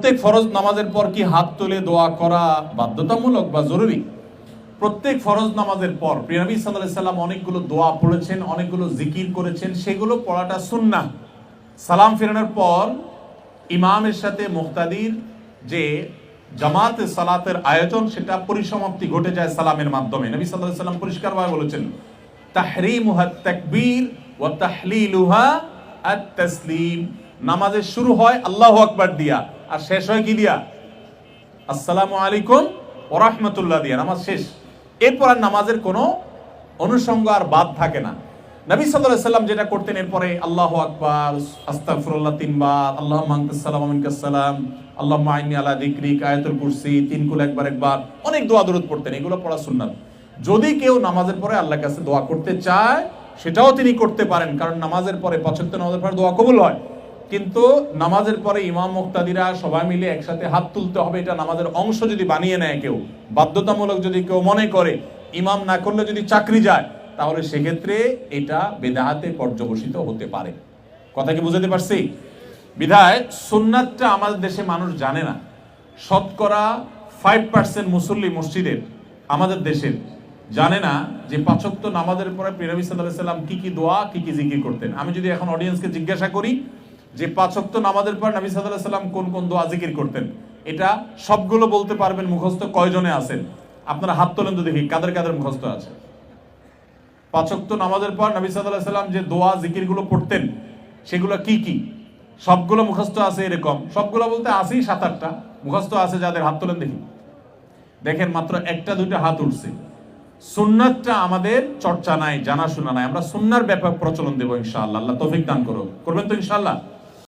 প্রত্যেক ফরজ নামাজের পর কি হাত তুলে দোয়া করা বাধ্যতামূলক বা জরুরি? প্রত্যেক ফরজ নামাজের পর প্রিয়নবী সাল্লাহ সাল্লাম অনেকগুলো দোয়া পড়েছেন, অনেকগুলো জিকির করেছেন, সেগুলো পড়াটা সুন্নাহ। সালাম ফেরানোর পর ইমামের সাথে মুক্তাদির যে জামাত সালাতের আয়োজন, সেটা পরিসমাপ্তি ঘটে যায় সালামের মাধ্যমে। নবী সাল্লাহ সাল্লাম পরিষ্কারভাবে বলেছেন, তাহরিমুহা তাকবীর ওয়া তাহলিলুহা আত তাসলিম নামাজের শুরু হয় আল্লাহ আকবার দিয়া। আর শেষ হয় কি দিয়া? আসসালামু আলাইকুম ও রহমতুল্লাহ দিয়া। নামাজ শেষ। এরপর আর নামাজের কোনো অনুষঙ্গ আর বাদ থাকে না। নবী সাল্লাল্লাহু সাল্লাম যেটা করতেন এরপরে আল্লাহ আকবার, আস্তাগফিরুল্লাহ তিনবার আল্লাহ মাহমুদসাল্লাম আমিনকাসালাম আল্লাহ মাইনি আলা দিকরিক আয়াতুল কুরসি, তিন কুল একবার একবার, অনেক দোয়া দরুদ পড়তেন। এগুলো পড়া সুন্নাত। যদি কেউ নামাজের পরে আল্লাহর কাছে দোয়া করতে চায়, সেটাও তিনি করতে পারেন। কারণ নামাজের পরে পঁচাত্তর নামাজের পরে দোয়া কবুল হয়। কিন্তু নামাজের পরে ইমাম মুক্তাদিরা সবাই মিলে একসাথে হাত তুলতে হবে, এটা নামাজের অংশ যদি বানিয়ে নেয় কেউ, বাধ্যতামূলক যদি কেউ মনে করে, ইমাম না করলে যদি চাকরি যায়, তাহলে সেক্ষেত্রে এটা বেদাহাতে পর্যবসিত হতে পারে। কথা কি বুঝাতে পারছি? বিধায় সুন্নাতটা আমাদের দেশে মানুষ জানে না। শতকরা ফাইভ পার্সেন্ট মুসল্লি মসজিদের আমাদের দেশের জানে না যে পাঁচক্ত নামাজের পরে পিরাবি সাল্লাহ সাল্লাম কি কি দোয়া, কি কি জিকির করতেন। আমি যদি এখন অডিয়েন্সকে জিজ্ঞাসা করি যে পাঁচক্ত নামাজের পর নবী সাল্লাহ সাল্লাম কোন কোন দোয়া জিকির করতেন, এটা সবগুলো বলতে পারবেন মুখস্থ কয়জনে আছেন? আপনারা হাত তোলেন তো দেখি, কাদের কাদের মুখস্থ আছে? পাঁচক্ত নামাজের পর নবী সাল্লাহ সাল্লাম যে দোয়া জিকিরগুলো পড়তেন, সেগুলো কি কি? সবগুলো মুখস্থ আছে এরকম, সবগুলো বলতে আছেই সাত আটটা, মুখস্থ আছে যাদের, হাত তোলেন দেখি। দেখেন মাত্র একটা দুইটা হাত উঠছে। সুন্নাতটা আমাদের চর্চা নাই, জানাশোনা নাই, আমরা সুন্নার ব্যাপক প্রচলন দেবো ইনশাআল্লাহ, আল্লাহ তৌফিক দান করো করবেন তো ইনশাআল্লাহ?